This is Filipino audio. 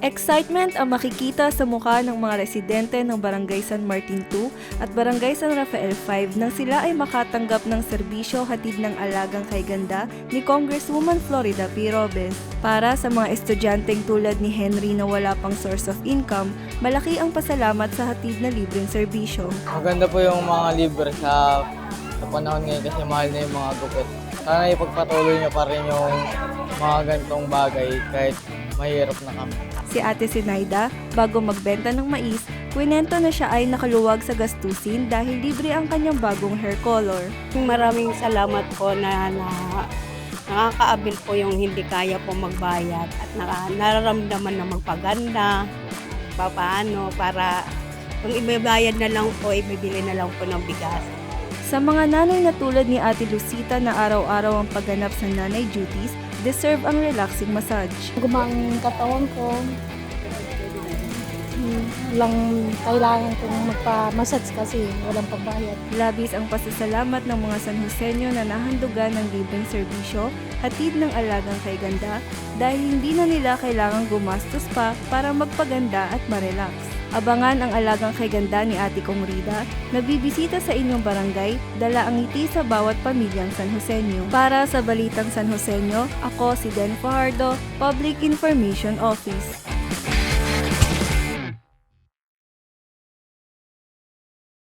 Excitement ang makikita sa mukha ng mga residente ng Barangay San Martin 2 at Barangay San Rafael 5 nang sila ay makatanggap ng serbisyo hatid ng alagang kay ganda ni Congresswoman Florida P. Robes. Para sa mga estudyanteng tulad ni Henry na wala pang source of income, malaki ang pasalamat sa hatid na libreng serbisyo. Maganda po yung mga libre sa, sa panahon ngayon kasi mahal na yung mga gupit. Sana ipagpatuloy niyo pa rin yung mga ganitong bagay kahit mahirap na kami. Si Ate Sinaida, bago magbenta ng mais, kwento na siya ay nakaluwag sa gastusin dahil libre ang kanyang bagong hair color. Maraming salamat po na, na nakakaabil po yung hindi kaya po magbayad at naka, nararamdaman na magpaganda, pa- paano, para kung ibabayad na lang po, ibibili na lang po ng bigas. Sa mga nanay na tulad ni Ate Lucita na araw-araw ang pagganap sa nanay duties, deserve ang relaxing massage. gumang katawan ko. Hmm, Lang kailangan kong magpa-massage kasi walang pambayad. Labis ang pasasalamat ng mga San Joseño na nahandugan ng libreng serbisyo, hatid ng alagang kay ganda, dahil hindi na nila kailangang gumastos pa para magpaganda at marelax. Abangan ang alagang kay ganda ni Ate Kong Rida na bibisita sa inyong barangay, dala ang ngiti sa bawat pamilyang San Joseño. Para sa Balitang San Joseño, ako si Den Fajardo, Public Information Office.